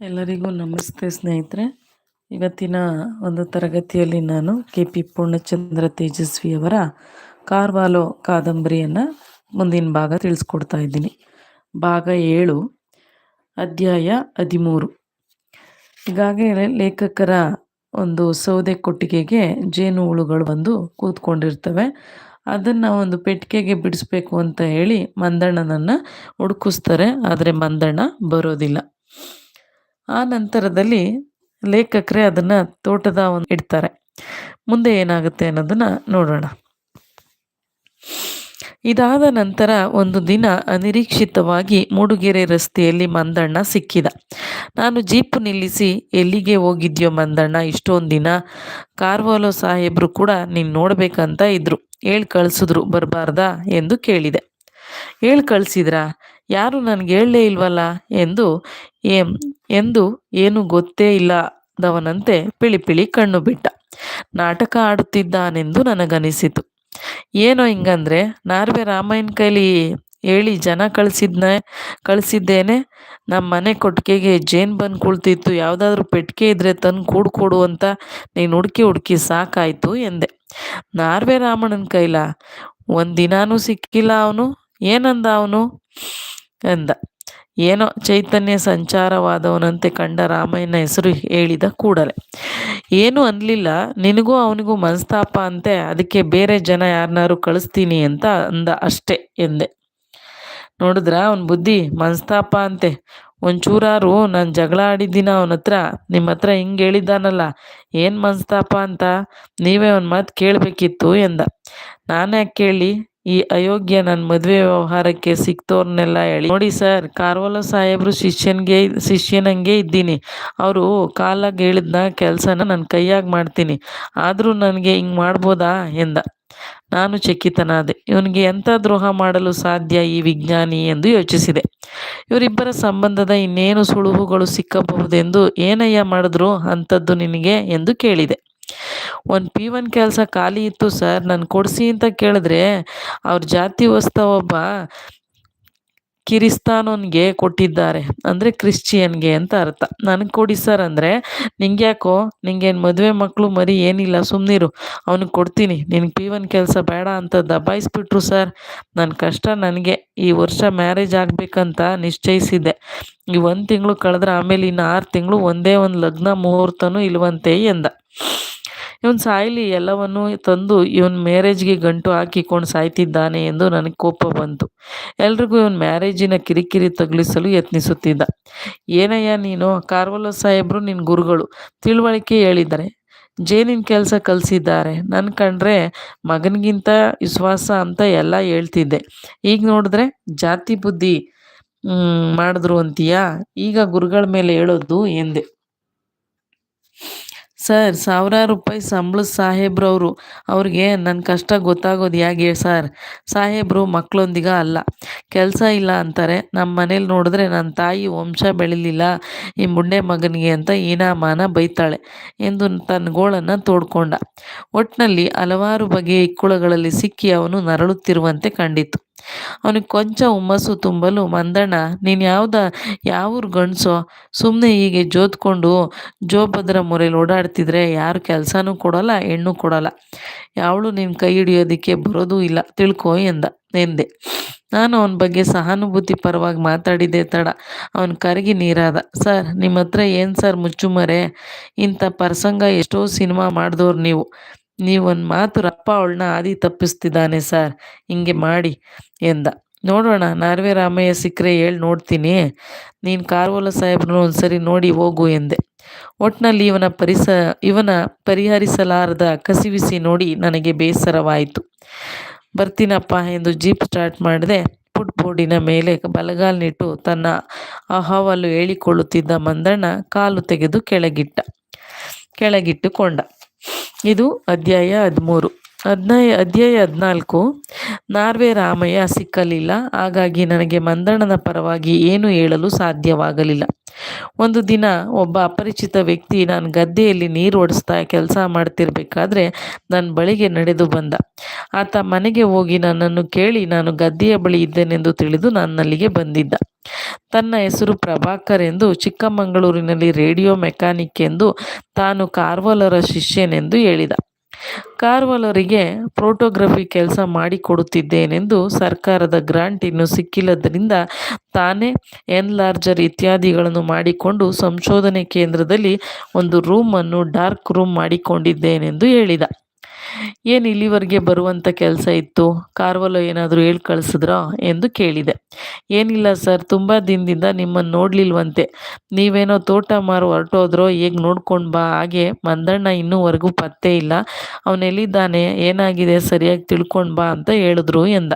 ಎಲ್ಲರಿಗೂ ನಮಸ್ತೆ ಸ್ನೇಹಿತರೆ. ಇವತ್ತಿನ ಒಂದು ತರಗತಿಯಲ್ಲಿ ನಾನು ಕೆ ಪಿ ಪೂರ್ಣಚಂದ್ರ ತೇಜಸ್ವಿಯವರ ಕಾರ್ವಾಲೋ ಕಾದಂಬರಿಯನ್ನು ಮುಂದಿನ ಭಾಗ ತಿಳಿಸ್ಕೊಡ್ತಾ ಇದ್ದೀನಿ. ಭಾಗ ಏಳು, ಅಧ್ಯಾಯ ಹದಿಮೂರು. ಈಗಾಗಲೇ ಲೇಖಕರ ಒಂದು ಸೌದೆ ಕೊಟ್ಟಿಗೆಗೆ ಜೇನು ಹುಳುಗಳು ಬಂದು ಕೂತ್ಕೊಂಡಿರ್ತವೆ. ಅದನ್ನು ಒಂದು ಪೆಟ್ಟಿಗೆಗೆ ಬಿಡಿಸ್ಬೇಕು ಅಂತ ಹೇಳಿ ಮಂದಣ್ಣನನ್ನು ಹುಡುಕಿಸ್ತಾರೆ. ಆದರೆ ಮಂದಣ್ಣ ಬರೋದಿಲ್ಲ. ಆ ನಂತರದಲ್ಲಿ ಲೇಖಕರೇ ಅದನ್ನು ತೋಟದ ಒಂದು ಇಡ್ತಾರೆ. ಮುಂದೆ ಏನಾಗುತ್ತೆ ಅನ್ನೋದನ್ನು ನೋಡೋಣ. ಇದಾದ ನಂತರ ಒಂದು ದಿನ ಅನಿರೀಕ್ಷಿತವಾಗಿ ಮೂಡುಗೆರೆ ರಸ್ತೆಯಲ್ಲಿ ಮಂದಣ್ಣ ಸಿಕ್ಕಿದ. ನಾನು ಜೀಪು ನಿಲ್ಲಿಸಿ ಎಲ್ಲಿಗೆ ಹೋಗಿದ್ಯೋ ಮಂದಣ್ಣ, ಇಷ್ಟೊಂದು ದಿನ ಕಾರ್ವಾಲೋ ಸಾಹೇಬರು ಕೂಡ ನೀನು ನೋಡಬೇಕಂತ ಇದ್ರು. ಹೇಳಿ ಕಳಿಸಿದ್ರು ಬರಬಾರ್ದಾ? ಎಂದು ಕೇಳಿದೆ. ಹೇಳಿ ಕಳಿಸಿದ್ರಾ? ಯಾರು ನನಗೆ ಹೇಳಲೇ ಇಲ್ವಲ್ಲ? ಎಂದು ಎಂದು ಏನು ಗೊತ್ತೇ ಇಲ್ಲದವನಂತೆ ಪಿಳಿ ಪಿಳಿ ಕಣ್ಣು ಬಿಟ್ಟ. ನಾಟಕ ಆಡುತ್ತಿದ್ದಾನೆಂದು ನನಗನಿಸಿತು. ಏನೋ ಹಿಂಗಂದ್ರೆ, ನಾರ್ವೆ ರಾಮಾಯಣ ಕೈಲಿ ಹೇಳಿ ಜನ ಕಳಿಸಿದ್ನ, ಕಳಿಸಿದ್ದೇನೆ. ನಮ್ಮ ಮನೆ ಕೊಟ್ಟಿಗೆಗೆ ಜೇನು ಬಂದು ಕುಳ್ತಿತ್ತು. ಯಾವುದಾದ್ರೂ ಪೆಟ್ಟಿಗೆ ಇದ್ದರೆ ತಂದು ಕೂಡು ಕೊಡು ಅಂತ ನೀನು ಹುಡುಕಿ ಹುಡುಕಿ ಸಾಕಾಯಿತು ಎಂದೆ. ನಾರ್ವೆ ರಾಮಣ್ಣನ ಕೈಲ ಒಂದು ಸಿಕ್ಕಿಲ್ಲ ಅವನು. ಏನಂದ ಅವನು? ಎಂದ ಏನೋ ಚೈತನ್ಯ ಸಂಚಾರವಾದವನಂತೆ ಕಂಡ ರಾಮಯ್ಯನ ಹೆಸರು ಹೇಳಿದ ಕೂಡಲೇ. ಏನು ಅನ್ಲಿಲ್ಲ, ನಿನಗೂ ಅವನಿಗೂ ಮನಸ್ತಾಪ ಅಂತೆ, ಅದಕ್ಕೆ ಬೇರೆ ಜನ ಯಾರನ್ನಾರು ಕಳಿಸ್ತೀನಿ ಅಂತ ಅಂದ ಅಷ್ಟೇ ಎಂದೆ. ನೋಡಿದ್ರ ಅವನ ಬುದ್ಧಿ ಮನಸ್ತಾಪ ಅಂತೆ. ಒಂಚೂರಾರು ನಾನು ಜಗಳ ಆಡಿದ್ದೀನ ಅವನ ಹತ್ರ ನಿಮ್ಮ ಹತ್ರ ಹಿಂಗೆ ಹೇಳಿದ್ದಾನಲ್ಲ, ಏನು ಮನಸ್ತಾಪ ಅಂತ ನೀವೇ ಅವನ ಮಾತು ಕೇಳಬೇಕಿತ್ತು ಎಂದ. ನಾನು ಯಾಕೆ ಕೇಳಿ ಈ ಅಯೋಗ್ಯ ನನ್ನ ಮದುವೆ ವ್ಯವಹಾರಕ್ಕೆ ಸಿಕ್ತವ್ರನ್ನೆಲ್ಲ ಹೇಳಿ. ನೋಡಿ ಸರ್, ಕಾರ್ವಾಲ ಸಾಹೇಬ್ರು ಶಿಷ್ಯನಿಗೆ, ಶಿಷ್ಯನಂಗೆ ಇದ್ದೀನಿ. ಅವರು ಕಾಲಾಗಿ ಹೇಳಿದ್ನ ಕೆಲಸನ ನನ್ನ ಕೈಯಾಗಿ ಮಾಡ್ತೀನಿ. ಆದರೂ ನನಗೆ ಹಿಂಗೆ ಮಾಡ್ಬೋದಾ ಎಂದ. ನಾನು ಚಕಿತನಾದೆ. ಇವನಿಗೆ ಎಂಥ ದ್ರೋಹ ಮಾಡಲು ಸಾಧ್ಯ ಈ ವಿಜ್ಞಾನಿ ಎಂದು ಯೋಚಿಸಿದೆ. ಇವರಿಬ್ಬರ ಸಂಬಂಧದ ಇನ್ನೇನು ಸುಳುಹುಗಳು ಸಿಕ್ಕಬಹುದೆಂದು ಏನಯ್ಯ ಮಾಡಿದ್ರು ಅಂಥದ್ದು ನಿನಗೆ ಎಂದು ಕೇಳಿದೆ. ಒಂದು ಪಿ ಒನ್ ಕೆಲಸ ಖಾಲಿ ಇತ್ತು ಸರ್ ನಾನು ಕೊಡಿಸಿ ಅಂತ ಕೇಳಿದ್ರೆ ಅವ್ರ ಜಾತಿ ವಸ್ತ ಒಬ್ಬ ಕಿರಿಸ್ತಾನೋನ್ಗೆ ಕೊಟ್ಟಿದ್ದಾರೆ, ಅಂದರೆ ಕ್ರಿಶ್ಚಿಯನ್ಗೆ ಅಂತ ಅರ್ಥ. ನನಗೆ ಕೊಡಿ ಸರ್ ಅಂದರೆ ನಿಂಗೆ ಯಾಕೋ ನಿಂಗೇನು ಮದುವೆ ಮಕ್ಕಳು ಮರಿ ಏನಿಲ್ಲ ಸುಮ್ಮನಿರು ಅವ್ನಿಗೆ ಕೊಡ್ತೀನಿ. ನಿನಗೆ ಪಿ ಒನ್ ಕೆಲಸ ಬೇಡ ಅಂತ ದಬಾಯಿಸ್ಬಿಟ್ರು ಸರ್ ನನ್ನ ಕಷ್ಟ ನನಗೆ. ಈ ವರ್ಷ ಮ್ಯಾರೇಜ್ ಆಗಬೇಕಂತ ನಿಶ್ಚಯಿಸಿದ್ದೆ ಈ ಒಂದು ತಿಂಗಳು ಕಳೆದ್ರೆ ಆಮೇಲೆ ಇನ್ನು ಆರು ತಿಂಗಳು ಒಂದೇ ಒಂದು ಲಗ್ನ ಮುಹೂರ್ತನೂ ಇಲ್ವಂತೆ ಎಂದ. ಇವನು ಸಾಯಲಿ ಎಲ್ಲವನ್ನು ತಂದು ಇವನ್ ಮ್ಯಾರೇಜ್ಗೆ ಗಂಟು ಹಾಕಿಕೊಂಡು ಸಾಯ್ತಿದ್ದಾನೆ ಎಂದು ನನಗೆ ಕೋಪ ಬಂತು. ಎಲ್ರಿಗೂ ಇವನ್ ಮ್ಯಾರೇಜಿನ ಕಿರಿಕಿರಿ ತಗಲಿಸಲು ಯತ್ನಿಸುತ್ತಿದ್ದ. ಏನಯ್ಯ ನೀನು? ಕಾರ್ವಲ ಸಾಹೇಬ್ರು ನಿನ್ನ ಗುರುಗಳು. ತಿಳುವಳಿಕೆ ಹೇಳಿದ್ದಾರೆ ಜೇನಿನ ಕೆಲಸ ಕಲಿಸಿದ್ದಾರೆ. ನನ್ನ ಕಂಡ್ರೆ ಮಗನಿಗಿಂತ ವಿಶ್ವಾಸ ಅಂತ ಎಲ್ಲ ಹೇಳ್ತಿದ್ದೆ. ಈಗ ನೋಡಿದ್ರೆ ಜಾತಿ ಬುದ್ಧಿ ಮಾಡಿದ್ರು ಅಂತೀಯಾ? ಈಗ ಗುರುಗಳ ಮೇಲೆ ಹೇಳೋದು ಎಂದೆ. ಸರ್, ಸಾವಿರಾರು ರೂಪಾಯಿ ಸಂಬಳದ ಸಾಹೇಬ್ರವರು. ಅವ್ರಿಗೆ ನನ್ನ ಕಷ್ಟ ಗೊತ್ತಾಗೋದು ಹೇಗೆ ಸರ್? ಸಾಹೇಬ್ರು ಮಕ್ಕಳೊಂದಿಗೆ ಅಲ್ಲ. ಕೆಲಸ ಇಲ್ಲ ಅಂತಾರೆ. ನಮ್ಮ ಮನೇಲಿ ನೋಡಿದ್ರೆ ನನ್ನ ತಾಯಿ ವಂಶ ಬೆಳಿಲಿಲ್ಲ. ಈ ಮುಂಡೆ ಮಗನಿಗೆ ಅಂತ ಈನಾಮಾನ ಬೈತಾಳೆ ಎಂದು ತನ್ನ ಗೋಳನ್ನು ತೋಡ್ಕೊಂಡ. ಒಟ್ಟಿನಲ್ಲಿ ಹಲವಾರು ಬಗೆಯ ಇಕ್ಕುಳಗಳಲ್ಲಿ ಸಿಕ್ಕಿ ಅವನು ನರಳುತ್ತಿರುವಂತೆ ಕಂಡಿತು. ಅವನಿಗೆ ಕೊಂಚ ಹುಮ್ಮಸ್ಸು, ತುಂಬಲು ಮಂದಣ್ಣ ನೀನು ಯಾವ್ದ ಯಾವೂರು ಗಂಡಸೋ? ಸುಮ್ಮನೆ ಹೀಗೆ ಜೋತ್ಕೊಂಡು ಜೋಭದ್ರ ಮೊರೆಯಲ್ಲಿ ಓಡಾಡ್ತಿದ್ರೆ ಯಾರು ಕೆಲಸನೂ ಕೊಡೋಲ್ಲ, ಹೆಣ್ಣು ಕೊಡೋಲ್ಲ. ಯಾವಳು ನಿನ್ನ ಕೈ ಹಿಡಿಯೋದಕ್ಕೆ ಬರೋದೂ ಇಲ್ಲ. ತಿಳ್ಕೊ ಎಂದ, ಎಂದೆ. ನಾನು ಅವನ ಬಗ್ಗೆ ಸಹಾನುಭೂತಿ ಪರವಾಗಿ ಮಾತಾಡಿದೆ ತಡ. ಅವನ ಕರಗಿ ನೀರಾದ, ಸರ್ ನಿಮ್ಮ ಹತ್ರ ಏನು ಸರ್ ಮುಚ್ಚುಮರೆ? ಇಂಥ ಪ್ರಸಂಗ ಎಷ್ಟೋ ಸಿನಿಮಾ ಮಾಡಿದವ್ರು ನೀವು. ನೀವೊಂದು ಮಾತು ರಪ್ಪ ಅವಳನ್ನ ಆದಿ ತಪ್ಪಿಸ್ತಿದ್ದಾನೆ ಸರ್, ಹಿಂಗೆ ಮಾಡಿ ಎಂದ. ನೋಡೋಣ, ನಾರ್ವೆ ರಾಮಯ್ಯ ಸಿಕ್ಕರೆ ಹೇಳಿ ನೋಡ್ತೀನಿ. ನೀನು ಕಾರ್ವೋಲ ಸಾಹೇಬ್ರನ್ನ ಒಂದ್ಸರಿ ನೋಡಿ ಹೋಗು ಎಂದೆ. ಒಟ್ನಲ್ಲಿ ಇವನ ಪರಿಸ, ಇವನ ಪರಿಹರಿಸಲಾರದ ಕಸಿವಿಸಿ ನೋಡಿ ನನಗೆ ಬೇಸರವಾಯಿತು. ಬರ್ತೀನಪ್ಪ ಎಂದು ಜೀಪ್ ಸ್ಟಾರ್ಟ್ ಮಾಡಿದೆ ಫುಟ್ ಬೋರ್ಡಿನ ಮೇಲೆ ಬಲಗಾಲ್ನಿಟ್ಟು ತನ್ನ ಅಹವಾಲು ಹೇಳಿಕೊಳ್ಳುತ್ತಿದ್ದ ಮಂದಣ್ಣ ಕಾಲು ತೆಗೆದು ಕೆಳಗಿಟ್ಟ, ಕೆಳಗಿಟ್ಟುಕೊಂಡ. ಇದು ಅಧ್ಯಾಯ ಹದಿಮೂರು. ಹದಿನೈ, ಅಧ್ಯಾಯ ಹದಿನಾಲ್ಕು. ನಾರ್ವೆ ರಾಮಯ್ಯ ಸಿಕ್ಕಲಿಲ್ಲ. ಹಾಗಾಗಿ ನನಗೆ ಮಂದಣ್ಣನ ಪರವಾಗಿ ಏನು ಹೇಳಲು ಸಾಧ್ಯವಾಗಲಿಲ್ಲ. ಒಂದು ದಿನ ಒಬ್ಬ ಅಪರಿಚಿತ ವ್ಯಕ್ತಿ ನಾನು ಗದ್ದೆಯಲ್ಲಿ ನೀರು ಓಡಿಸ್ತಾ ಕೆಲಸ ಮಾಡ್ತಿರ್ಬೇಕಾದ್ರೆ ನನ್ನ ಬಳಿಗೆ ನಡೆದು ಬಂದ. ಆತ ಮನೆಗೆ ಹೋಗಿ ನನ್ನನ್ನು ಕೇಳಿ ನಾನು ಗದ್ದೆಯ ಬಳಿ ಇದ್ದೇನೆಂದು ತಿಳಿದು ನನ್ನಲ್ಲಿಗೆ ಬಂದಿದ್ದ. ತನ್ನ ಹೆಸರು ಪ್ರಭಾಕರ್ ಎಂದು ಚಿಕ್ಕಮಗಳೂರಿನಲ್ಲಿ ರೇಡಿಯೋ ಮೆಕ್ಯಾನಿಕ್ ಎಂದು ತಾನು ಕಾರ್ವಲರ ಶಿಷ್ಯನೆಂದು ಹೇಳಿದ. ಕಾರ್ವಲರಿಗೆ ಫೋಟೋಗ್ರಫಿ ಕೆಲಸ ಮಾಡಿಕೊಡುತ್ತಿದ್ದೇನೆಂದು ಸರ್ಕಾರದ ಗ್ರಾಂಟ್ ಇನ್ನೂ ಸಿಕ್ಕಿಲ್ಲದರಿಂದ ತಾನೇ ಎನ್ಲಾರ್ಜರ್ ಇತ್ಯಾದಿಗಳನ್ನು ಮಾಡಿಕೊಂಡು ಸಂಶೋಧನೆ ಕೇಂದ್ರದಲ್ಲಿ ಒಂದು ರೂಮನ್ನು ಡಾರ್ಕ್ ರೂಮ್ ಮಾಡಿಕೊಂಡಿದ್ದೇನೆಂದು ಹೇಳಿದ. ಏನು ಇಲ್ಲಿವರೆಗೆ ಬರುವಂಥ ಕೆಲಸ ಇತ್ತು? ಕಾರ್ವಲ್ಲೋ ಏನಾದರೂ ಹೇಳಿ ಕಳಿಸಿದ್ರಾ? ಎಂದು ಕೇಳಿದೆ. ಏನಿಲ್ಲ ಸರ್, ತುಂಬ ದಿನದಿಂದ ನಿಮ್ಮನ್ನು ನೋಡಲಿಲ್ವಂತೆ. ನೀವೇನೋ ತೋಟ ಮಾರು ಹೊರಟೋದ್ರೋ ಈಗ ನೋಡ್ಕೊಂಡು ಬಾ. ಹಾಗೆ ಮಂದಣ್ಣ ಇನ್ನೂವರೆಗೂ ಪತ್ತೆ ಇಲ್ಲ. ಅವನೆಲ್ಲಿದ್ದಾನೆ ಏನಾಗಿದೆ? ಸರಿಯಾಗಿ ತಿಳ್ಕೊಂಡು ಬಾ ಅಂತ ಹೇಳಿದ್ರು ಎಂದ.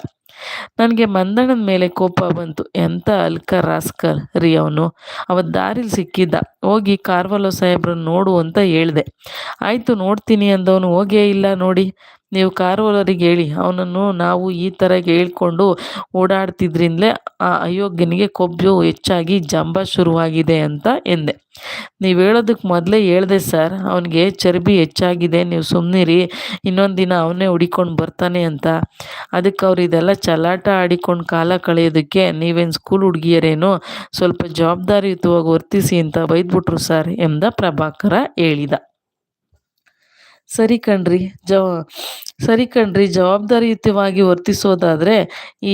ನನಗೆ ಮಂದಣ್ಣನ ಮೇಲೆ ಕೋಪ ಬಂತು. ಎಂಥ ಅಲ್ಕ ರಾಸ್ಕರ್ ರೀ ಅವನು ಅವತ್ತು ದಾರಿಲಿ ಸಿಕ್ಕಿದ್ದ. ಹೋಗಿ ಕಾರ್ವಲೋ ಸಾಹೇಬ್ರನ್ನ ನೋಡು ಅಂತ ಹೇಳಿದೆ. ಆಯಿತು ನೋಡ್ತೀನಿ ಅಂದವನು ಹೋಗೇ ಇಲ್ಲ ನೋಡಿ. ನೀವು ಕಾರುವವರಿಗೆ ಹೇಳಿ, ಅವನನ್ನು ನಾವು ಈ ಥರ ಹೇಳ್ಕೊಂಡು ಓಡಾಡ್ತಿದ್ರಿಂದಲೇ ಆ ಅಯೋಗ್ಯನಿಗೆ ಕೊಬ್ಬು ಹೆಚ್ಚಾಗಿ ಜಂಬ ಶುರುವಾಗಿದೆ ಅಂತ ಎಂದೆ. ನೀವು ಹೇಳೋದಕ್ಕೆ ಮೊದಲೇ ಹೇಳಿದೆ ಸರ್, ಅವನಿಗೆ ಚರ್ಬಿ ಹೆಚ್ಚಾಗಿದೆ, ನೀವು ಸುಮ್ಮನಿರಿ ಇನ್ನೊಂದು ದಿನ ಅವನೇ ಹುಡಿಕೊಂಡು ಬರ್ತಾನೆ ಅಂತ. ಅದಕ್ಕೆ ಅವ್ರು ಇದೆಲ್ಲ ಚಲಾಟ ಆಡಿಕೊಂಡು ಕಾಲ ಕಳೆಯೋದಕ್ಕೆ ನೀವೇನು ಸ್ಕೂಲ್ ಹುಡುಗಿಯರೇನೋ ಸ್ವಲ್ಪ ಜವಾಬ್ದಾರಿಯುತವಾಗಿ ವರ್ತಿಸಿ ಅಂತ ಬೈದ್ಬಿಟ್ರು ಸರ್ ಎಂದ ಪ್ರಭಾಕರ ಹೇಳಿದ. ಸರಿ ಕಣ್ರಿ, ಜವ, ಸರಿ ಕಣ್ರಿ, ಜವಾಬ್ದಾರಿಯುತವಾಗಿ ವರ್ತಿಸೋದಾದರೆ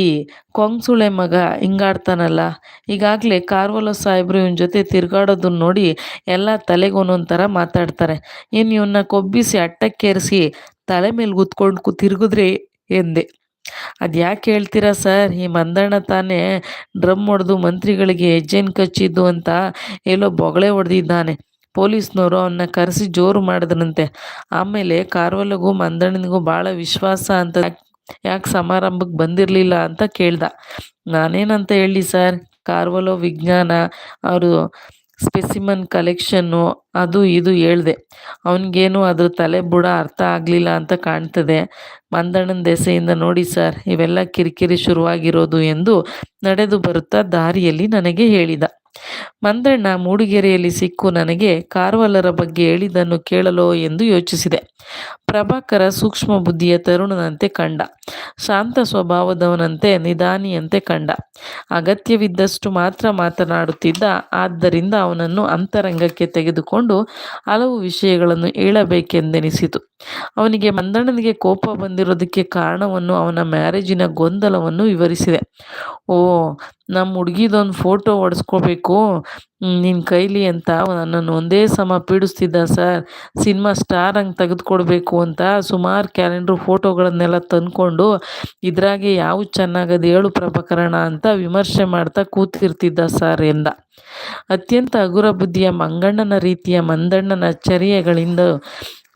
ಈ ಕೊಂಗ್ಸುಳೆ ಮಗ ಹಿಂಗಾಡ್ತಾನಲ್ಲ. ಈಗಾಗಲೇ ಕಾರ್ವಲ ಸಾಹೇಬ್ರು ಇವನ ಜೊತೆ ತಿರುಗಾಡೋದನ್ನ ನೋಡಿ ಎಲ್ಲ ತಲೆಗೆ ಒಂದೊಂದು ಮಾತಾಡ್ತಾರೆ. ಇನ್ನು ಇವನ್ನ ಕೊಬ್ಬಿಸಿ ಅಟ್ಟಕ್ಕೇರಿಸಿ ತಲೆ ಮೇಲೆ ಕೂತ್ಕೊಂಡು ತಿರುಗಿದ್ರೆ ಎಂದೆ. ಅದು ಯಾಕೆ ಹೇಳ್ತೀರಾ ಸರ್, ಈ ಮಂದಣ್ಣ ತಾನೇ ಡ್ರಮ್ ಹೊಡೆದು ಮಂತ್ರಿಗಳಿಗೆ ಹೆಜ್ಜೆನ್ ಕಚ್ಚಿದ್ದು ಅಂತ ಎಲ್ಲೋ ಬೊಗಳೆ ಹೊಡೆದಿದ್ದಾನೆ. ಪೊಲೀಸ್ನವರು ಅವನ್ನ ಕರೆಸಿ ಜೋರು ಮಾಡಿದ್ರಂತೆ. ಆಮೇಲೆ ಕಾರ್ವಲಗೂ ಮಂದಣ್ಣನಿಗೂ ಭಾಳ ವಿಶ್ವಾಸ ಅಂತ ಯಾಕೆ ಸಮಾರಂಭಕ್ಕೆ ಬಂದಿರಲಿಲ್ಲ ಅಂತ ಕೇಳ್ದ. ನಾನೇನಂತ ಹೇಳಿ ಸರ್, ಕಾರ್ವಲೋ ವಿಜ್ಞಾನ, ಅವರು ಸ್ಪೆಸಿಮನ್ ಕಲೆಕ್ಷನ್ನು ಅದು ಇದು ಹೇಳ್ದೆ. ಅವನಿಗೇನು ಅದ್ರ ತಲೆ ಬುಡ ಅರ್ಥ ಆಗಲಿಲ್ಲ ಅಂತ ಕಾಣ್ತದೆ. ಮಂದಣ್ಣನ ದೆಸೆಯಿಂದ ನೋಡಿ ಸರ್, ಇವೆಲ್ಲ ಕಿರಿಕಿರಿ ಶುರುವಾಗಿರೋದು ಎಂದು ನಡೆದು ಬರುತ್ತಾ ದಾರಿಯಲ್ಲಿ ನನಗೆ ಹೇಳಿದ. ಮಂದಣ್ಣ ಮೂಡಿಗೆರೆಯಲ್ಲಿ ಸಿಕ್ಕು ನನಗೆ ಕಾರ್ವಲರ ಬಗ್ಗೆ ಹೇಳಿದ್ದನ್ನು ಕೇಳಲೋ ಎಂದು ಯೋಚಿಸಿದೆ. ಪ್ರಭಾಕರ ಸೂಕ್ಷ್ಮ ಬುದ್ಧಿಯ ತರುಣನಂತೆ ಕಂಡ, ಶಾಂತ ಸ್ವಭಾವದವನಂತೆ ನಿಧಾನಿಯಂತೆ ಕಂಡ. ಅಗತ್ಯವಿದ್ದಷ್ಟು ಮಾತ್ರ ಮಾತನಾಡುತ್ತಿದ್ದ, ಆದ್ದರಿಂದ ಅವನನ್ನು ಅಂತರಂಗಕ್ಕೆ ತೆಗೆದುಕೊಂಡು ಹಲವು ವಿಷಯಗಳನ್ನು ಹೇಳಬೇಕೆಂದೆನಿಸಿತು. ಅವನಿಗೆ ಮಂದಣ್ಣನಿಗೆ ಕೋಪ ಬಂದಿರೋದಕ್ಕೆ ಕಾರಣವನ್ನು ಅವನ ಮ್ಯಾರೇಜಿನ ಗೊಂದಲವನ್ನು ವಿವರಿಸಿದೆ. ಓ ನಮ್ಮ ಹುಡುಗಿದೊಂದು ಫೋಟೋ ಹೊಡೆಸ್ಕೋಬೇಕು. ನಿನ್ನ ಕೈಲಿ ಅಂತ ನನ್ನನ್ನು ಒಂದೇ ಸಮ ಪೀಡಿಸ್ತಿದ್ದ ಸರ್. ಸಿನಿಮಾ ಸ್ಟಾರ್ ಹಂಗೆ ತೆಗೆದುಕೊಡ್ಬೇಕು ಅಂತ ಸುಮಾರು ಕ್ಯಾಲೆಂಡ್ರ್, ಫೋಟೋಗಳನ್ನೆಲ್ಲ ತಂದ್ಕೊಂಡು ಇದ್ರಾಗೆ ಯಾವ ಚೆನ್ನಾಗದು ಹೇಳು ಪ್ರಭಕರಣ ಅಂತ ವಿಮರ್ಶೆ ಮಾಡ್ತಾ ಕೂತಿರ್ತಿದ್ದ ಸರ್ ಎಂದ. ಅತ್ಯಂತ ಹಗುರ ಬುದ್ಧಿಯ ಮಂಗಣ್ಣನ ರೀತಿಯ ಮಂದಣ್ಣನ ಚರ್ಯೆಗಳಿಂದ,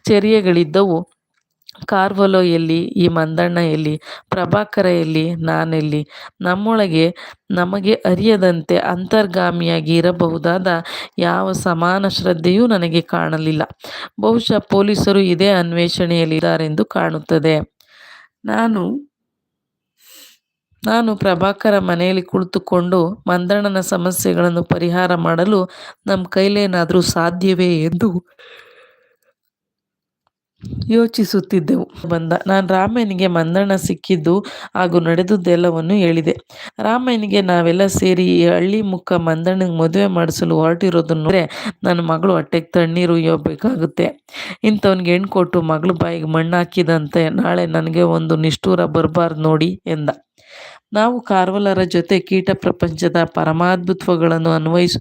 ಚರ್ಯೆಗಳಿದ್ದವು. ಕಾರ್ವಲೋ ಎಲ್ಲಿ ಈ ಮಂದಣ್ಣ ಎಲ್ಲಿ ಪ್ರಭಾಕರ ಎಲ್ಲಿ ನಾನೆಲ್ಲಿ, ನಮ್ಮೊಳಗೆ ನಮಗೆ ಅರಿಯದಂತೆ ಅಂತರ್ಗಾಮಿಯಾಗಿ ಇರಬಹುದಾದ ಯಾವ ಸಮಾನ ಶ್ರದ್ಧೆಯೂ ನನಗೆ ಕಾಣಲಿಲ್ಲ. ಬಹುಶಃ ಪೊಲೀಸರು ಇದೇ ಅನ್ವೇಷಣೆಯಲ್ಲಿದ್ದಾರೆಂದು ಕಾಣುತ್ತದೆ. ನಾನು ನಾನು ಪ್ರಭಾಕರ ಮನೆಯಲ್ಲಿ ಕುಳಿತುಕೊಂಡು ಮಂದಣ್ಣನ ಸಮಸ್ಯೆಗಳನ್ನು ಪರಿಹಾರ ಮಾಡಲು ನಮ್ಮ ಕೈಲೇನಾದರೂ ಸಾಧ್ಯವೇ ಎಂದು ಯೋಚಿಸುತ್ತಿದ್ದೆವು. ಬಂದ, ನಾನು ರಾಮಯ್ಯನಿಗೆ ಮಂದಣ್ಣ ಸಿಕ್ಕಿದ್ದು ಹಾಗೂ ನಡೆದುದೆಲ್ಲವನ್ನು ಹೇಳಿದೆ. ರಾಮಯ್ಯನಿಗೆ ನಾವೆಲ್ಲ ಸೇರಿ ಈ ಹಳ್ಳಿ ಮುಖ ಮಂದಣ್ಣಗೆ ಮದುವೆ ಮಾಡಿಸಲು ಹೊರಟಿರೋದನ್ನು ನನ್ನ ಮಗಳು ಹೊಟ್ಟೆಗೆ ತಣ್ಣೀರು ಯೋಬೇಕಾಗುತ್ತೆ ಇಂಥವ್ನಿಗೆ ಹೆಣ್ಣು ಕೊಟ್ಟು ಮಗಳು ಬಾಯಿಗೆ ಮಣ್ಣು ಹಾಕಿದಂತೆ ನಾಳೆ ನನಗೆ ಒಂದು ನಿಷ್ಠೂರ ಬರಬಾರ್ದು ನೋಡಿ ಎಂದ. ನಾವು ಕಾರ್ವಲರ ಜೊತೆ ಕೀಟ ಪ್ರಪಂಚದ ಪರಮಾದ್ಭುತ್ವಗಳನ್ನು ಅನ್ವಯಿಸ್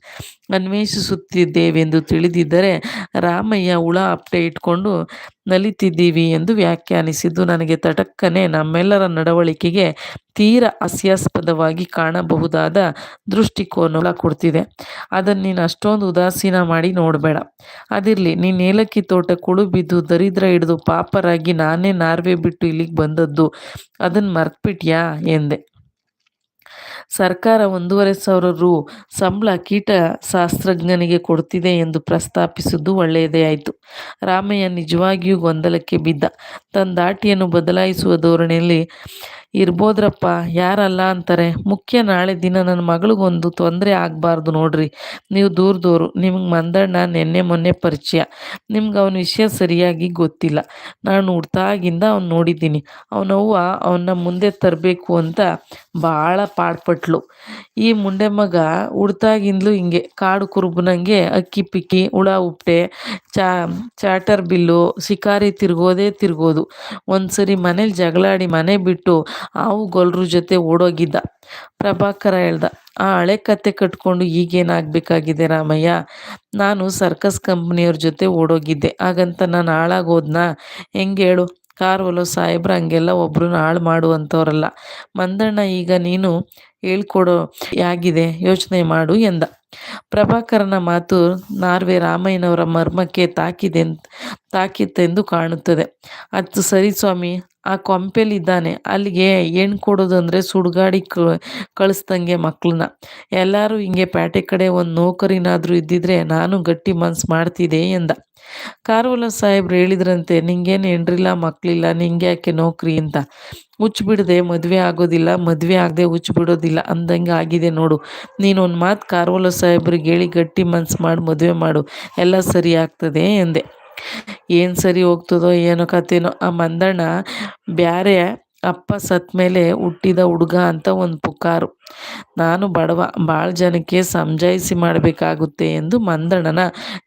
ಅನ್ವೇಷಿಸುತ್ತಿದ್ದೇವೆಂದು ತಿಳಿದಿದ್ದರೆ ರಾಮಯ್ಯ ಹುಳ ಅಪ್ಪೆ ಇಟ್ಕೊಂಡು ನಲಿತಿದ್ದೀವಿ ಎಂದು ವ್ಯಾಖ್ಯಾನಿಸಿದ್ದು, ನನಗೆ ತಟಕ್ಕನೆ ನಮ್ಮೆಲ್ಲರ ನಡವಳಿಕೆಗೆ ತೀರ ಹಾಸ್ಯಾಸ್ಪದವಾಗಿ ಕಾಣಬಹುದಾದ ದೃಷ್ಟಿಕೋನ ಕೊಡ್ತಿದೆ. ಅದನ್ನು ನೀನು ಅಷ್ಟೊಂದು ಉದಾಸೀನ ಮಾಡಿ ನೋಡಬೇಡ. ಅದಿರಲಿ, ನೀನು ಏಲಕ್ಕಿ ತೋಟ ಕುಳು ಬಿದ್ದು ದರಿದ್ರ ಹಿಡಿದು ಪಾಪರಾಗಿ ನಾನೇ ನಾರ್ವೆ ಬಿಟ್ಟು ಇಲ್ಲಿಗೆ ಬಂದದ್ದು, ಅದನ್ನು ಮರ್ತ್ಬಿಟ್ಯಾ? ಎಂದೆ. ಸರ್ಕಾರ ಒಂದೂವರೆ ಸಾವಿರ ರು ಸಂಬಳ ಕೀಟ ಶಾಸ್ತ್ರಜ್ಞನಿಗೆ ಕೊಡ್ತಿದೆ ಎಂದು ಪ್ರಸ್ತಾಪಿಸಿದ್ದು ಒಳ್ಳೆಯದೇ ಆಯಿತು. ರಾಮಯ್ಯ ನಿಜವಾಗಿಯೂ ಗೊಂದಲಕ್ಕೆ ಬಿದ್ದ. ತನ್ನ ದಾಟಿಯನ್ನು ಬದಲಾಯಿಸುವ ಧೋರಣೆಯಲ್ಲಿ ಇರ್ಬೋದ್ರಪ್ಪ, ಯಾರಲ್ಲ ಅಂತಾರೆ. ಮುಖ್ಯ ನಾಳೆ ದಿನ ನನ್ನ ಮಗಳಿಗೊಂದು ತೊಂದರೆ ಆಗಬಾರ್ದು ನೋಡ್ರಿ. ನೀವು ದೂರದವರು ನಿಮ್ಗೆ ಮಂದಣ್ಣ ನಿನ್ನೆ ಮೊನ್ನೆ ಪರಿಚಯ. ನಿಮ್ಗೆ ಅವನ ವಿಷಯ ಸರಿಯಾಗಿ ಗೊತ್ತಿಲ್ಲ. ನಾನು ಹುಡ್ತಾಗಿಂದ ಅವ್ನು ನೋಡಿದ್ದೀನಿ. ಅವನವ್ವ ಅವನ್ನ ಮುಂದೆ ತರಬೇಕು ಅಂತ ಭಾಳ ಪಾಡ್ಪಟ್ಲು. ಈ ಮುಂಡೆ ಮಗ ಹುಡ್ತಾಗಿಂದಲೂ ಹಿಂಗೆ ಕಾಡು ಕುರುಬನಂಗೆ ಅಕ್ಕಿ ಪಿಕ್ಕಿ, ಹುಳ ಉಪ್ಟೆ, ಚಾ, ಚಾಟರ್ ಬಿಲ್ಲು, ಶಿಕಾರಿ ತಿರ್ಗೋದೇ ತಿರ್ಗೋದು. ಒಂದ್ಸರಿ ಮನೇಲಿ ಜಗಳಾಡಿ ಮನೆ ಬಿಟ್ಟು ಹಾವು ಗೊಲ್ರ ಜೊತೆ ಓಡೋಗಿದ್ದ. ಪ್ರಭಾಕರ ಹೇಳ್ದ, ಆ ಹಳೆ ಕತೆ ಕಟ್ಕೊಂಡು ಈಗೇನಾಗಬೇಕಾಗಿದೆ ರಾಮಯ್ಯ? ನಾನು ಸರ್ಕಸ್ ಕಂಪ್ನಿಯವ್ರ ಜೊತೆ ಓಡೋಗಿದ್ದೆ. ಹಾಗಂತ ನಾನು ಹಾಳಾಗೋದ್ನ ಹೆಂಗೆ ಹೇಳು? ಕಾರ್ವಲು ಸಾಹೇಬ್ರ, ಹಂಗೆಲ್ಲ ಒಬ್ರನ್ನ ಹಾಳು ಮಾಡುವಂಥವ್ರಲ್ಲ. ಮಂದಣ್ಣ, ಈಗ ನೀನು ಹೇಳ್ಕೊಡೋ ಯಾಗಿದೆ ಯೋಚನೆ ಮಾಡು ಎಂದ. ಪ್ರಭಾಕರನ ಮಾತು ನಾರ್ವೆ ರಾಮಯ್ಯನವರ ಮರ್ಮಕ್ಕೆ ತಾಕಿದೆ ತಾಕಿತ್ತೆಂದು ಕಾಣುತ್ತದೆ. ಅದು ಸರಿ ಸ್ವಾಮಿ, ಆ ಕೊಂಪೆಲಿದ್ದಾನೆ ಅಲ್ಲಿಗೆ ಏನು ಕೊಡೋದು ಅಂದರೆ ಸುಡುಗಾಡಿ ಕಳಿಸ್ದಂಗೆ ಮಕ್ಕಳನ್ನ ಎಲ್ಲರೂ ಹಿಂಗೆ ಪ್ಯಾಟೆ ಕಡೆ ಒಂದು ನೌಕರಿನಾದರೂ ಇದ್ದಿದ್ರೆ ನಾನು ಗಟ್ಟಿ ಮನ್ಸು ಮಾಡ್ತಿದ್ದೆ ಎಂದ. ಕಾರವಲ ಸಾಹೇಬ್ರು ಹೇಳಿದ್ರಂತೆ, ನಿಂಗೇನು ಹೆಂಡ್ರಿಲ್ಲ ಮಕ್ಕಳಿಲ್ಲ ನಿಂಗೆ ಯಾಕೆ ನೌಕರಿ ಅಂತ? ಹುಚ್ಚಿಬಿಡದೆ ಮದುವೆ ಆಗೋದಿಲ್ಲ, ಮದುವೆ ಆಗದೆ ಬಿಡೋದಿಲ್ಲ ಅಂದಂಗೆ ಆಗಿದೆ ನೋಡು. ನೀನು ಒಂದು ಮಾತು ಕಾರ್ವಲ ಸಾಹೇಬ್ರಿಗೆ ಹೇಳಿ ಗಟ್ಟಿ ಮನ್ಸು ಮಾಡಿ, ಮದುವೆ ಮಾಡು, ಎಲ್ಲ ಸರಿ ಆಗ್ತದೆ ಎಂದೆ. ಏನು ಸರಿ ಹೋಗ್ತದೋ, ಏನೋ ಕತೆನೋ ಆ ಮಂದಣ್ಣ ಬ್ಯಾರೆ ಅಪ್ಪ ಸತ್ತ ಮೇಲೆ ಹುಟ್ಟಿದ ಹುಡುಗ ಅಂತ ಒಂದು ಪುಕಾರು. ನಾನು ಬಡವ ಭಾಳ ಜನಕ್ಕೆ ಸಂಜಾಯಿಸಿ ಮಾಡಬೇಕಾಗುತ್ತೆ ಎಂದು ಮಂದಣ್ಣನ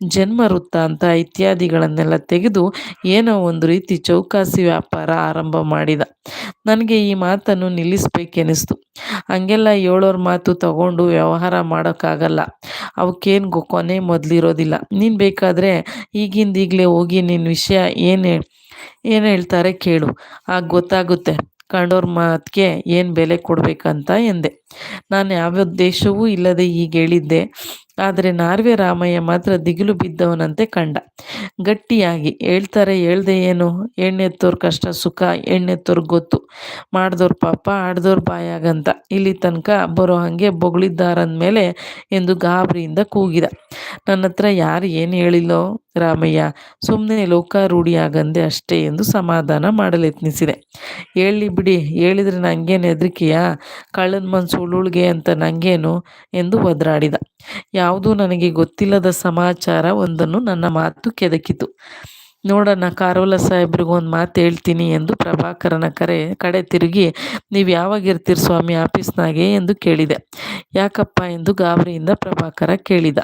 ಜನ್ಮ ವೃತ್ತಾಂತ ಇತ್ಯಾದಿಗಳನ್ನೆಲ್ಲ ತೆಗೆದು ಏನೋ ಒಂದು ರೀತಿ ಚೌಕಾಸಿ ವ್ಯಾಪಾರ ಆರಂಭ ಮಾಡಿದ. ನನಗೆ ಈ ಮಾತನ್ನು ನಿಲ್ಲಿಸ್ಬೇಕೆನಿಸ್ತು. ಹಂಗೆಲ್ಲ ಏಳೋರ ಮಾತು ತಗೊಂಡು ವ್ಯವಹಾರ ಮಾಡೋಕ್ಕಾಗಲ್ಲ. ಅವಕ್ಕೇನು ಕೊನೆ ಮೊದಲಿರೋದಿಲ್ಲ. ನೀನು ಬೇಕಾದರೆ ಈಗಿಂದೀಗಲೇ ಹೋಗಿ ನಿನ್ನ ವಿಷಯ ಏನು ಏನು ಹೇಳ್ತಾರೆ ಕೇಳು. ಆಗ ಗೊತ್ತಾಗುತ್ತೆ. ಕಂಡೋರ್ ಮಾತಿಗೆ ಏನು ಬೆಲೆ ಕೊಡಬೇಕಂತ ಎಂದೆ. ನಾನು ಯಾವ ಉದ್ದೇಶವೂ ಇಲ್ಲದೆ ಹೀಗೆ ಹೇಳಿದ್ದೆ. ಆದರೆ ನಾರ್ವೆ ರಾಮಯ್ಯ ಮಾತ್ರ ದಿಗಿಲು ಬಿದ್ದವನಂತೆ ಕಂಡ. ಗಟ್ಟಿಯಾಗಿ ಹೇಳ್ತಾರೆ ಹೇಳ್ದೆ ಏನು? ಎಣ್ಣೆತ್ತೋರ್ ಕಷ್ಟ ಸುಖ ಎಣ್ಣೆತ್ತೋರ್ಗೆ ಗೊತ್ತು. ಮಾಡ್ದೋರ್ ಪಾಪ ಆಡ್ದವ್ರ ಬಾಯಾಗಂತ. ಇಲ್ಲಿ ತನಕ ಬರೋ ಹಾಗೆ ಬೊಗಳಿದ್ದಾರಂದಮೇಲೆ ಎಂದು ಗಾಬರಿಯಿಂದ ಕೂಗಿದ. ನನ್ನ ಹತ್ರ ಯಾರು ಏನು ಹೇಳಿಲ್ಲೋ? ರಾಮಯ್ಯ ಸುಮ್ಮನೆ ಲೋಕಾರೂಢಿಯಾಗಂದೆ ಅಷ್ಟೇ ಎಂದು ಸಮಾಧಾನ ಮಾಡಲೆತ್ನಿಸಿದೆ. ಹೇಳಿ ಬಿಡಿ, ಹೇಳಿದ್ರೆ ನನಗೇನು ಹೆದರಿಕೆಯಾ? ಕಳ್ಳನ ಮನ್ಸು ಉಳುಳ್ಗೆ ಅಂತ ನನಗೇನು ಎಂದು ಒದ್ರಾಡಿದ. ಯಾವುದೂ ನನಗೆ ಗೊತ್ತಿಲ್ಲದ ಸಮಾಚಾರ ಒಂದನ್ನು ನನ್ನ ಮಾತು ಕೆದಕಿತು. ನೋಡೋಣ ಕಾರೋಲ ಸಾಹೇಬ್ರಿಗೂ ಒಂದು ಮಾತು ಹೇಳ್ತೀನಿ ಎಂದು ಪ್ರಭಾಕರನ ಕರೆ, ಕಡೆ ತಿರುಗಿ, ನೀವು ಯಾವಾಗ ಇರ್ತೀರಿ ಸ್ವಾಮಿ ಆಫೀಸ್ನಾಗೆ? ಎಂದು ಕೇಳಿದೆ. ಯಾಕಪ್ಪ? ಎಂದು ಗಾಬರಿಯಿಂದ ಪ್ರಭಾಕರ ಕೇಳಿದ.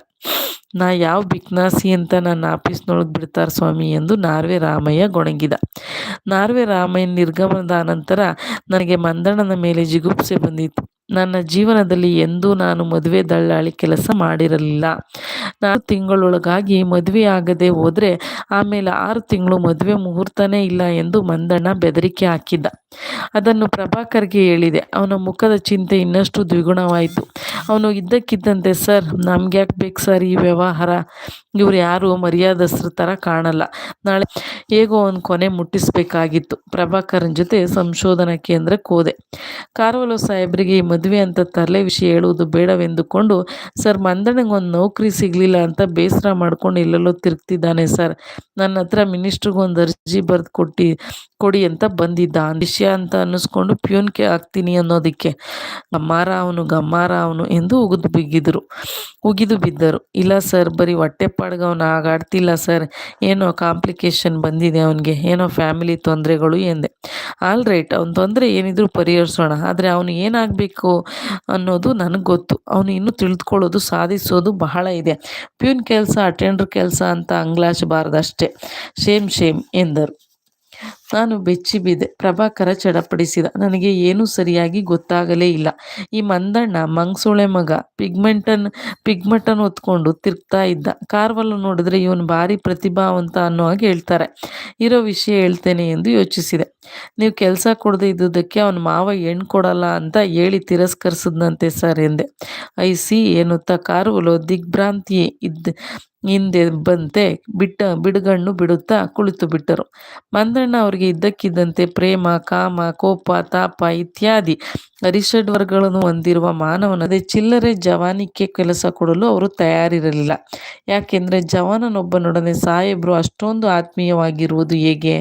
ನಾ ಯಾವ ಬಿಕ್ನಾಸಿ ಅಂತ ನನ್ನ ಆಫೀಸ್ನೊಳಗೆ ಬಿಡ್ತಾರೆ ಸ್ವಾಮಿ? ಎಂದು ನಾರ್ವೆ ರಾಮಯ್ಯ ಗೊಣಗಿದ. ನಾರ್ವೆ ರಾಮಯ್ಯ ನಿರ್ಗಮನದ ನನಗೆ ಮಂದಣ್ಣನ ಮೇಲೆ ಜಿಗುಪ್ಸೆ ಬಂದಿತ್ತು. ನನ್ನ ಜೀವನದಲ್ಲಿ ಎಂದೂ ನಾನು ಮದುವೆ ದಳ್ಳಾಳಿ ಕೆಲಸ ಮಾಡಿರಲಿಲ್ಲ. ನಾಲ್ಕು ತಿಂಗಳೊಳಗಾಗಿ ಮದುವೆ ಆಗದೆ ಹೋದರೆ ಆಮೇಲೆ ಆರು ತಿಂಗಳು ಮದುವೆ ಮುಹೂರ್ತನೇ ಇಲ್ಲ ಎಂದು ಮಂದಣ್ಣ ಬೆದರಿಕೆ ಹಾಕಿದ್ದ. ಅದನ್ನು ಪ್ರಭಾಕರ್ಗೆ ಹೇಳಿದೆ. ಅವನ ಮುಖದ ಚಿಂತೆ ಇನ್ನಷ್ಟು ದ್ವಿಗುಣವಾಯಿತು. ಅವನು ಇದ್ದಕ್ಕಿದ್ದಂತೆ, ಸರ್ ನಮ್ಗೆ ಯಾಕೆ ಬೇಕು ಸರ್ ಈ ವ್ಯವಹಾರ? ಇವ್ರು ಯಾರು ಮರ್ಯಾದಸ್ರ ಥರ ಕಾಣಲ್ಲ. ನಾಳೆ ಹೇಗೋ ಒಂದು ಕೊನೆ ಮುಟ್ಟಿಸ್ಬೇಕಾಗಿತ್ತು. ಪ್ರಭಾಕರನ್ ಜೊತೆ ಸಂಶೋಧನಾ ಕೇಂದ್ರಕ್ಕೆ ಹೋದೆ. ಕಾರವಲು ಸಾಹೇಬ್ರಿಗೆ ಮದುವೆ ಅಂತ ತರಲೆ ವಿಷಯ ಹೇಳುವುದು ಬೇಡವೆಂದುಕೊಂಡು, ಸರ್ ಮಂದಣ್ಣಗೆ ಒಂದು ನೌಕರಿ ಸಿಗಲಿಲ್ಲ ಅಂತ ಬೇಸರ ಮಾಡ್ಕೊಂಡು ಎಲ್ಲೆಲ್ಲೋ ತಿರುಗ್ತಿದ್ದಾನೆ ಸರ್. ನನ್ನ ಹತ್ರ ಮಿನಿಸ್ಟ್ರಿಗೆ ಒಂದು ಅರ್ಜಿ ಬರೆದು ಕೊಟ್ಟು, ಕೊಡಿ ಅಂತ ಬಂದಿದ್ದ. ವಿಷಯ ಅಂತ ಅನ್ನಿಸ್ಕೊಂಡು ಪ್ಯೂನ್ಗೆ ಹಾಕ್ತೀನಿ ಅನ್ನೋದಕ್ಕೆ. ಗಮ್ಮಾರ ಅವನು ಗಮ್ಮಾರ ಅವನು ಎಂದು ಉಗಿದು ಬಿಗಿದ್ರು. ಉಗಿದು ಬಿದ್ದರು. ಇಲ್ಲ ಸರ್, ಬರೀ ಹೊಟ್ಟೆಪಾಡ್ಗೆ ಅವನು ಆಗಾಡ್ತಿಲ್ಲ ಸರ್. ಏನೋ ಕಾಂಪ್ಲಿಕೇಶನ್ ಬಂದಿದೆ ಅವನಿಗೆ. ಏನೋ ಫ್ಯಾಮಿಲಿ ತೊಂದರೆಗಳು ಎಂದೆ. ಆಲ್ ರೈಟ್ ಅವ್ನ ತೊಂದರೆ ಏನಿದ್ರು ಪರಿಹರಿಸೋಣ. ಆದರೆ ಅವನು ಏನಾಗಬೇಕು? ಅನ್ನೋದು ನನಗೆ ಗೊತ್ತು. ಅವನು ಇನ್ನೂ ತಿಳಿದುಕೊಳ್ಳೋದು ಸಾಧಿಸೋದು ಬಹಳ ಇದೆ. ಪ್ಯೂನ್ ಕೆಲಸ, ಅಟೆಂಡ್ರ್ ಕೆಲಸ ಅಂತ ಅಂಗ್ಲಾಸಬಾರ್ದಷ್ಟೇ ಶೇಮ್ ಶೇಮ್ ಎಂದರು. ನಾನು ಬೆಚ್ಚಿ ಬಿದ್ದೆ. ಪ್ರಭಾಕರ ಚಡಪಡಿಸಿದ. ನನಗೆ ಏನೂ ಸರಿಯಾಗಿ ಗೊತ್ತಾಗಲೇ ಇಲ್ಲ. ಈ ಮಂದಣ್ಣ, ಮಂಗ್ಸೋಳೆ ಮಗ, ಪಿಗ್ಮೆಂಟನ್, ಪಿಗ್ಮಟನ್ ಹೊತ್ಕೊಂಡು ತಿರ್ಗ್ತಾ ಇದ್ದ. ಕಾರ್ವಲ್ಲು ನೋಡಿದ್ರೆ ಇವನು ಭಾರಿ ಪ್ರತಿಭಾವಂತ ಅನ್ನೋ ಹಾಗೆ ಹೇಳ್ತಾರೆ. ಇರೋ ವಿಷಯ ಹೇಳ್ತೇನೆ ಎಂದು ಯೋಚಿಸಿದೆ. ನೀವು ಕೆಲಸ ಕೊಡದೆ ಇದ್ದುದಕ್ಕೆ ಅವನ ಮಾವ ಹೆಣ್ಣು ಕೊಡಲ್ಲ ಅಂತ ಹೇಳಿ ತಿರಸ್ಕರಿಸಿದ್ನಂತೆ ಸರ್ ಎಂದೆ. ಐ ಸಿ ಎನ್ನುತ್ತಾ ಕಾರುಗಳು ದಿಗ್ಭ್ರಾಂತಿ ಇದ್ದ ಹಿಂದೆ ಬಂತೆ ಬಿಟ್ಟ ಬಿಡುಗಣ್ಣು ಬಿಡುತ್ತಾ ಕುಳಿತು ಬಿಟ್ಟರು. ಮಂದಣ್ಣ ಅವರಿಗೆ ಇದ್ದಕ್ಕಿದ್ದಂತೆ ಪ್ರೇಮ, ಕಾಮ, ಕೋಪ, ತಾಪ ಇತ್ಯಾದಿ ಅರಿಷಡ್ವರ್ಗಳನ್ನು ಹೊಂದಿರುವ ಮಾನವನದೇ ಚಿಲ್ಲರೆ ಜವಾನಿಕೆ ಕೆಲಸ ಕೊಡಲು ಅವರು ತಯಾರಿರಲಿಲ್ಲ. ಯಾಕೆಂದರೆ ಜವಾನನೊಬ್ಬನೊಡನೆ ಸಾಹೇಬರು ಅಷ್ಟೊಂದು ಆತ್ಮೀಯವಾಗಿರುವುದು ಹೇಗೆ?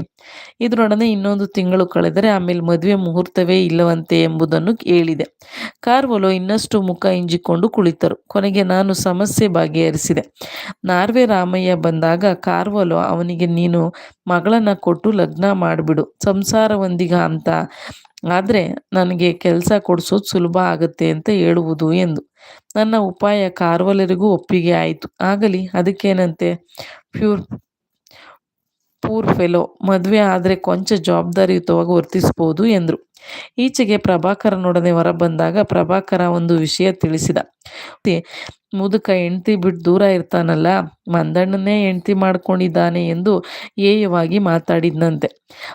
ಇದರೊಡನೆ ಇನ್ನೊಂದು ತಿಂಗಳು ಕಳೆದರೆ ಆಮೇಲೆ ಮದುವೆ ಮುಹೂರ್ತವೇ ಇಲ್ಲವಂತೆ ಎಂಬುದನ್ನು ಹೇಳಿದೆ. ಕಾರ್ವೊಲೋ ಇನ್ನಷ್ಟು ಮುಖ ಇಂಜಿಕೊಂಡು ಕುಳಿತರು. ಕೊನೆಗೆ ನಾನು ಸಮಸ್ಯೆ ಬಗೆಹರಿಸಿದೆ. ನಾರ್ವೆ ರಾಮಯ್ಯ ಬಂದಾಗ, ಕಾರ್ವೊಲೋ, ಅವನಿಗೆ ನೀನು ಮಗಳನ್ನ ಕೊಟ್ಟು ಲಗ್ನ ಮಾಡಿಬಿಡು. ಸಂಸಾರವೊಂದಿಗ ಅಂತ. ಆದರೆ ನನಗೆ ಕೆಲಸ ಕೊಡಿಸೋದು ಸುಲಭ ಆಗುತ್ತೆ ಅಂತ ಹೇಳುವುದು ಎಂದು. ನನ್ನ ಉಪಾಯ ಕಾರ್ವಲರಿಗೂ ಒಪ್ಪಿಗೆ ಆಯಿತು. ಆಗಲಿ, ಅದಕ್ಕೇನಂತೆ? ಪ್ಯೂರ್ ಪೂರ್ ಫೆಲೋ, ಮದುವೆ ಆದರೆ ಕೊಂಚ ಜವಾಬ್ದಾರಿಯುತವಾಗಿ ವರ್ತಿಸಬಹುದು ಎಂದರು. ಈಚೆಗೆ ಪ್ರಭಾಕರನೊಡನೆ ಹೊರ ಬಂದಾಗ ಪ್ರಭಾಕರ ಒಂದು ವಿಷಯ ತಿಳಿಸಿದ. ಮುದುಕ ಹೆಂಡ್ತಿ ಬಿಟ್ಟು ದೂರ ಇರ್ತಾನಲ್ಲ ಮಂದಣ್ಣನೇ ಹೆಂಡ್ತಿ ಮಾಡ್ಕೊಂಡಿದ್ದಾನೆ ಎಂದು ಏಯವಾಗಿ ಮಾತಾಡಿದ್ನಂತೆ.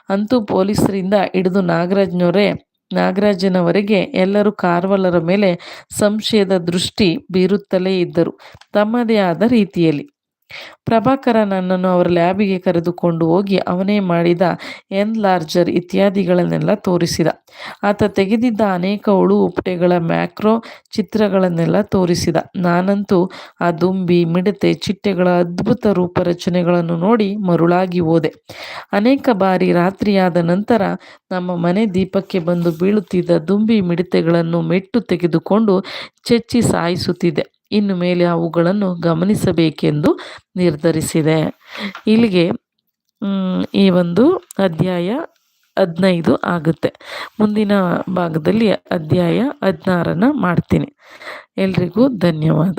ಅಂತೂ ಪೊಲೀಸರಿಂದ ಹಿಡಿದು ನಾಗರಾಜ್ನವರೇ, ನಾಗರಾಜನವರೆಗೆ ಎಲ್ಲರೂ ಕಾರ್ವಲರ ಮೇಲೆ ಸಂಶಯದ ದೃಷ್ಟಿ ಬೀರುತ್ತಲೇ ಇದ್ದರು, ತಮ್ಮದೇ ಆದ ರೀತಿಯಲ್ಲಿ. ಪ್ರಭಾಕರ ನನ್ನನ್ನು ಅವರ ಲ್ಯಾಬಿಗೆ ಕರೆದುಕೊಂಡು ಹೋಗಿ ಅವನೇ ಮಾಡಿದ ಎನ್ ಲಾರ್ಜರ್ ಇತ್ಯಾದಿಗಳನ್ನೆಲ್ಲ ತೋರಿಸಿದ. ಆತ ತೆಗೆದಿದ್ದ ಅನೇಕ ಹುಳು ಉಪ್ಟೆಗಳ ಮ್ಯಾಕ್ರೋ ಚಿತ್ರಗಳನ್ನೆಲ್ಲ ತೋರಿಸಿದ. ನಾನಂತೂ ಆ ದುಂಬಿ, ಮಿಡತೆ, ಚಿಟ್ಟೆಗಳ ಅದ್ಭುತ ರೂಪರಚನೆಗಳನ್ನು ನೋಡಿ ಮರುಳಾಗಿ ಹೋದೆ. ಅನೇಕ ಬಾರಿ ರಾತ್ರಿಯಾದ ನಂತರ ನಮ್ಮ ಮನೆ ದೀಪಕ್ಕೆ ಬಂದು ಬೀಳುತ್ತಿದ್ದ ದುಂಬಿ, ಮಿಡತೆಗಳನ್ನು ಮೆಟ್ಟು ತೆಗೆದುಕೊಂಡು ಚೆಚ್ಚಿ ಸಾಯಿಸುತ್ತಿದ್ದೆ. ಇನ್ನು ಮೇಲೆ ಅವುಗಳನ್ನು ಗಮನಿಸಬೇಕೆಂದು ನಿರ್ಧರಿಸಿದೆ. ಇಲ್ಲಿಗೆ ಈ ಒಂದು ಅಧ್ಯಾಯ ಹದಿನೈದು ಆಗುತ್ತೆ. ಮುಂದಿನ ಭಾಗದಲ್ಲಿ ಅಧ್ಯಾಯ ಹದಿನಾರನ್ನು ಮಾಡ್ತೀನಿ. ಎಲ್ರಿಗೂ ಧನ್ಯವಾದ.